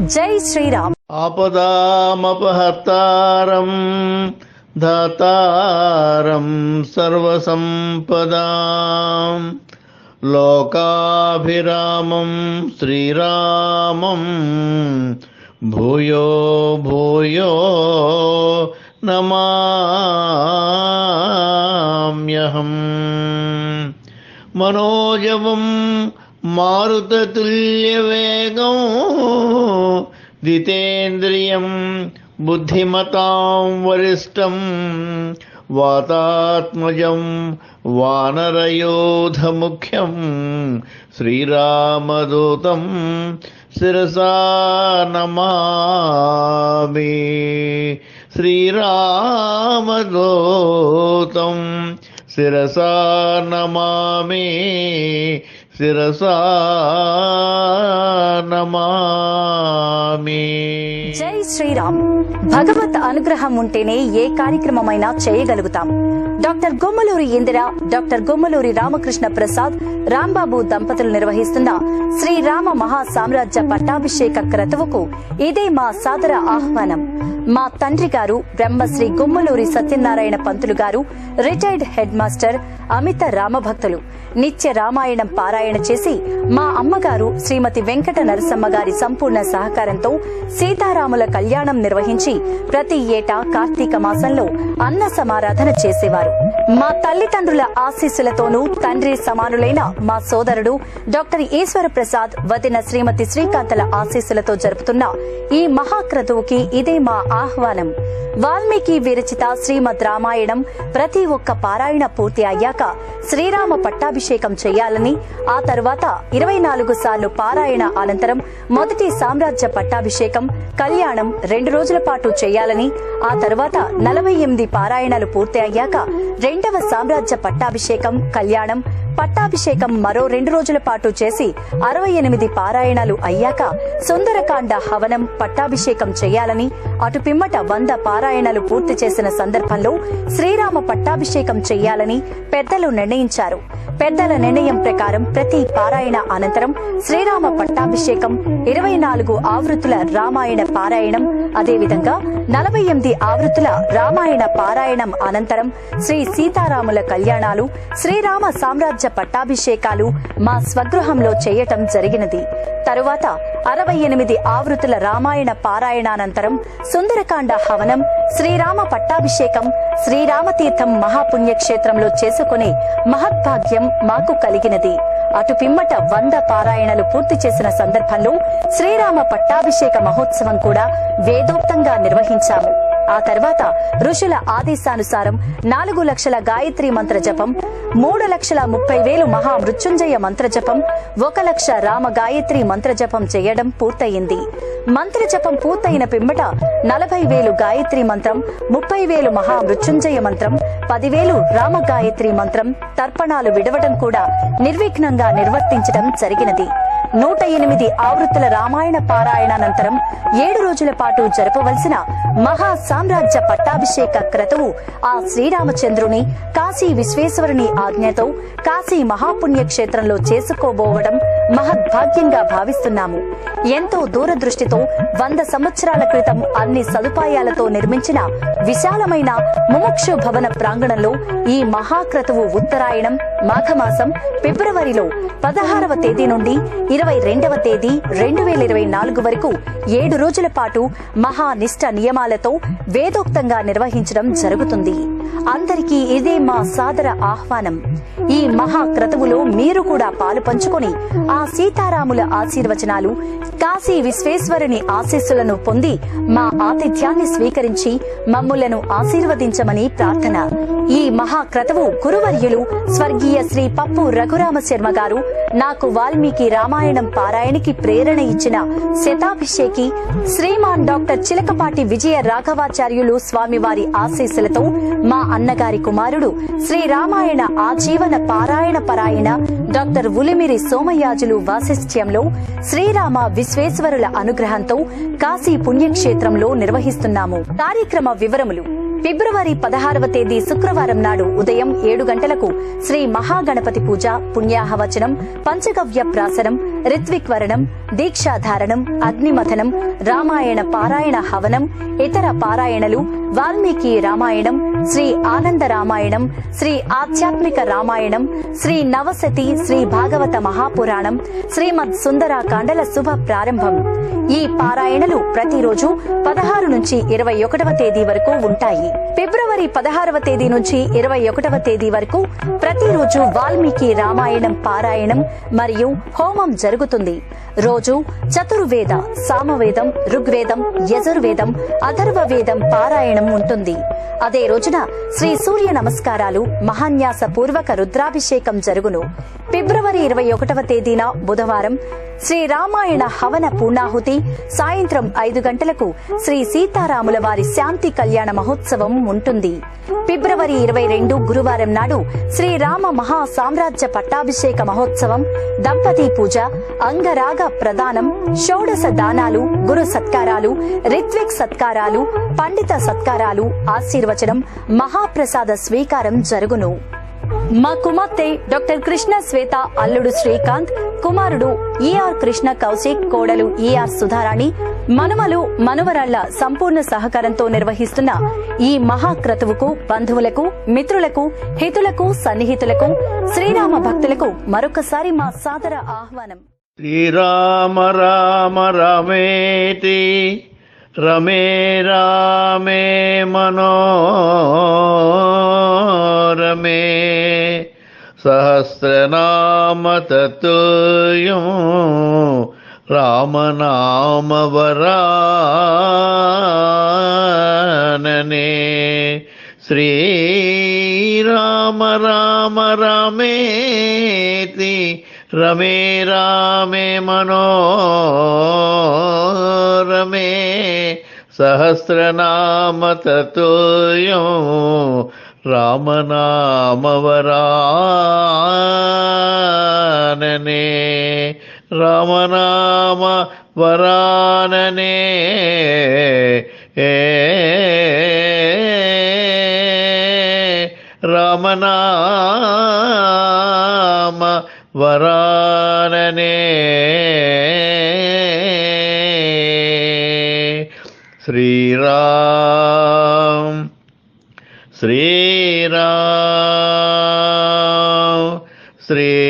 జై శ్రీరామ్. ఆపదామపహర్తారం దాతారం సర్వసంపదాం. లోకాభిరామం శ్రీరామం భూయో భూయో నమామ్యహం. మనోజవం మారుతతుల్యవేగం దితేంద్రియం బుద్ధిమతాం వరిష్టం వాతాత్మజం వానరయోధముఖ్యం శ్రీరామదూతం శిరసా నమామి శ్రీరామదూతం శిరసా నమామి శిరసా నమామి. జై శ్రీరామ్. భగవత్ అనుగ్రహం ఉంటేనే ఏ కార్యక్రమమైనా చేయగలుగుతాం. డాక్టర్ గుమ్మలూరి ఇందిర డాక్టర్ గుమ్మలూరి రామకృష్ణ ప్రసాద్ రాంబాబు దంపతులు నిర్వహిస్తున్న శ్రీరామ మహా సామ్రాజ్య పట్టాభిషేక క్రతువుకు ఇదే మా సాదర ఆహ్వానం. మా తండ్రి గారు Brahmasri Gummaluri Satyanarayana Pantulu garu retired head master అమిత రామభక్తులు నిత్య రామాయణం పారాయణ చేసి మా అమ్మగారు శ్రీమతి వెంకట నరసమ్మ గారి సంపూర్ణ సహకారంతో సీతారాముల కళ్యాణం నిర్వహించి ప్రతి ఏటా కార్తీక మాసంలో అన్న సమారాధన చేసేవారు. మా తల్లిదండ్రుల ఆశీస్సులతోనూ తండ్రి సమానులైన మా సోదరుడు డాక్టర్ ఈశ్వర ప్రసాద్ వదిన శ్రీమతి శ్రీకాంతల ఆశీస్సులతో జరుపుతున్న ఈ మహాక్రతువుకి ఇదే మా ఆహ్వానం. వాల్మీకి విరచిత శ్రీమద్ రామాయణం ప్రతి ఒక్క పారాయణ పూర్తి అయ్యాక శ్రీరామ పట్టాభిషేకం చేయాలని ఆ తర్వాత ఇరవై నాలుగు సార్లు పారాయణ అనంతరం మొదటి సామ్రాజ్య పట్టాభిషేకం కళ్యాణం రెండు రోజుల పాటు చేయాలని ఆ తర్వాత నలభై ఎనిమిది పారాయణాలు పూర్తి అయ్యాక రెండవ సామ్రాజ్య పట్టాభిషేకం కళ్యాణం పట్టాభిషేకం మరో రెండు రోజుల పాటు చేసి అరవై ఎనిమిది పారాయణాలు అయ్యాక సుందరకాండ హవనం పట్టాభిషేకం చేయాలని అటు పిమ్మట వంద పారాయణలు పూర్తి చేసిన సందర్భంలో శ్రీరామ పట్టాభిషేకం చేయాలని పెద్దలు నిర్ణయించారు. పెద్దల నిర్ణయం ప్రకారం ప్రతి పారాయణ అనంతరం శ్రీరామ పట్టాభిషేకం ఇరవై నాలుగు ఆవృత్తుల రామాయణ పారాయణం అదేవిధంగా నలభై ఎనిమిది ఆవృత్తుల రామాయణ పారాయణం అనంతరం శ్రీ సీతారాముల కళ్యాణాలు శ్రీరామ సామ్రాజ్య పట్టాభిషేకాలు మా స్వగృహంలో చేయటం జరిగినది. తరువాత అరవై ఎనిమిది ఆవృతుల రామాయణ పారాయణానంతరం సుందరకాండ హవనం శ్రీరామ పట్టాభిషేకం శ్రీరామతీర్థం మహాపుణ్యక్షేత్రంలో చేసుకునే మహద్భాగ్యం మాకు కలిగినది. అటు పిమ్మట వంద పారాయణలు పూర్తి చేసిన సందర్భంలో శ్రీరామ పట్టాభిషేక మహోత్సవం కూడా వేదోక్తంగా నిర్వహించాము. ఆ తర్వాత ఋషుల ఆదేశానుసారం నాలుగు లక్షల గాయత్రి మంత్ర జపం మూడు లక్షల ముప్పై వేలు మహా మృత్యుంజయ మంత్ర జపం ఒక లక్ష రామ గాయత్రి మంత్ర జపం చేయడం పూర్తయింది. మంత్ర జపం పూర్తయిన పిమ్మట నలభై వేలు గాయత్రి మంత్రం ముప్పై వేలు మహా మృత్యుంజయ మంత్రం పదివేలు రామ గాయత్రి మంత్రం తర్పణాలు విడవడం కూడా నిర్విఘ్నంగా నిర్వర్తించడం జరిగినది. నూట ఎనిమిది ఆవృత్తుల రామాయణ పారాయణానంతరం ఏడు రోజుల పాటు జరపవలసిన మహా సామ్రాజ్య పట్టాభిషేక క్రతువు ఆ శ్రీరామచంద్రుని కాశీ విశ్వేశ్వరుని ఆజ్ఞతో కాశీ మహాపుణ్యక్షేత్రంలో చేసుకోబోవడం మహద్భాగ్యంగా భావిస్తున్నాము. ఎంతో దూరదృష్టితో వంద సంవత్సరాల క్రితం అన్ని సదుపాయాలతో నిర్మించిన విశాలమైన ముముక్షు భవన ప్రాంగణంలో ఈ మహాక్రతువు ఉత్తరాయణం మాఘమాసం ఫిబ్రవరిలో పదహారవ తేదీ నుండి ఇరవై రెండవ తేదీ రెండు వేల ఇరవై నాలుగు వరకు ఏడు రోజుల పాటు మహానిష్ట నియమాలతో వేదోక్తంగా నిర్వహించడం జరుగుతుంది. అందరికీ ఇదే మా సాదర ఆహ్వానం. ఈ మహాక్రతువులో మీరు కూడా పాలు పంచుకొని ఆ సీతారాముల ఆశీర్వచనాలు కాశీ విశ్వేశ్వరుని ఆశీస్సులను పొంది మా ఆతిథ్యాన్ని స్వీకరించి మమ్ములను ఆశీర్వదించమని ప్రార్థన. ఈ మహాక్రతువు గురువర్యులు స్వర్గీయ శ్రీ పప్పు రఘురామ శర్మ గారు నాకు వాల్మీకి రామాయణం పారాయణకి ప్రేరణ ఇచ్చిన శతాభిషేకి శ్రీమాన్ డాక్టర్ చిలకపాటి విజయ రాఘవాచార్యులు స్వామివారి ఆశీస్సులతో మా అన్నగారి కుమారుడు శ్రీ రామాయణ ఆజీవన పారాయణ పరాయణ డాక్టర్ ఉలిమిరి సోమయాజులు వాసిష్ట్యంలో శ్రీరామ విశ్వేశ్వరుల అనుగ్రహంతో కాశీ పుణ్యక్షేత్రంలో నిర్వహిస్తున్నాము. కార్యక్రమ వివరములు ఫిబ్రవరి పదహారవ తేదీ శుక్రవారం నాడు ఉదయం ఏడు గంటలకు శ్రీ మహాగణపతి పూజ పుణ్యాహవచనం పంచగవ్య ప్రాసనం రిత్విక్ వరణం దీక్షాధారణం అగ్నిమథనం రామాయణ పారాయణ హవనం ఇతర పారాయణలు వాల్మీకి రామాయణం శ్రీ ఆనంద రామాయణం శ్రీ ఆధ్యాత్మిక రామాయణం శ్రీ నవసతి శ్రీ భాగవత మహాపురాణం శ్రీమద్ సుందరాకాండల శుభ ప్రారంభం ఈ పారాయణలు ప్రతిరోజు పదహారు నుంచి ఇరవై ఒకటవ తేదీ వరకు ఉంటాయి ఫిబ్రవరి పదహారవ తేదీ నుంచి ఇరవై ఒకటవ తేదీ వరకు ప్రతిరోజు వాల్మీకి రామాయణం పారాయణం మరియు హోమం జరుగుతుంది. రోజు చతుర్వేద సామవేదం ఋగ్వేదం యజుర్వేదం అథర్వ వేదం పారాయణం ఉంటుంది. అదే రోజున శ్రీ సూర్య నమస్కారాలు మహాన్యాస పూర్వక రుద్రాభిషేకం జరుగును. ఫిబ్రవరి ఇరవై ఒకటవ తేదీన బుధవారం శ్రీ రామాయణ హవన పూర్ణాహుతి సాయంత్రం ఐదు గంటలకు శ్రీ సీతారాముల వారి శాంతి కళ్యాణ మహోత్సవం ఉంటుంది. ఫిబ్రవరి ఇరవై రెండు గురువారం నాడు శ్రీరామ మహా సామ్రాజ్య పట్టాభిషేక మహోత్సవం దంపతి పూజ అంగరాగ ప్రదానం షోడశ దానాలు గురు సత్కారాలు రిత్విక్ సత్కారాలు పండిత సత్కారాలు ఆశీర్వచనం మహాప్రసాద స్వీకారం జరుగును. మా కుమార్తె డాక్టర్ కృష్ణ శ్వేత అల్లుడు శ్రీకాంత్ కుమారుడు ఈఆర్ కృష్ణ కౌశిక్ కోడలు ఈఆర్ సుధారాణి మనుమలు మనువరాళ్ళ సంపూర్ణ సహకారంతో నిర్వహిస్తున్న ఈ మహాక్రతువుకు బంధువులకు మిత్రులకు హితులకు సన్నిహితులకు శ్రీరామ భక్తులకు మరొకసారి మా సాదర ఆహ్వానం. శ్రీరామ రామ రమేతి రమే రామే మనో. సహస్రనామ తత్తుల్యం రామనామవరాననే శ్రీరామ రామ రమేతి రమే రామే మనోరమే సహస్రనామ తతుల్యం రామనామవరాననే రామనామ వరాననే ఏ రామనామ వరాననే శ్రీరామ్ శ్రీరామ్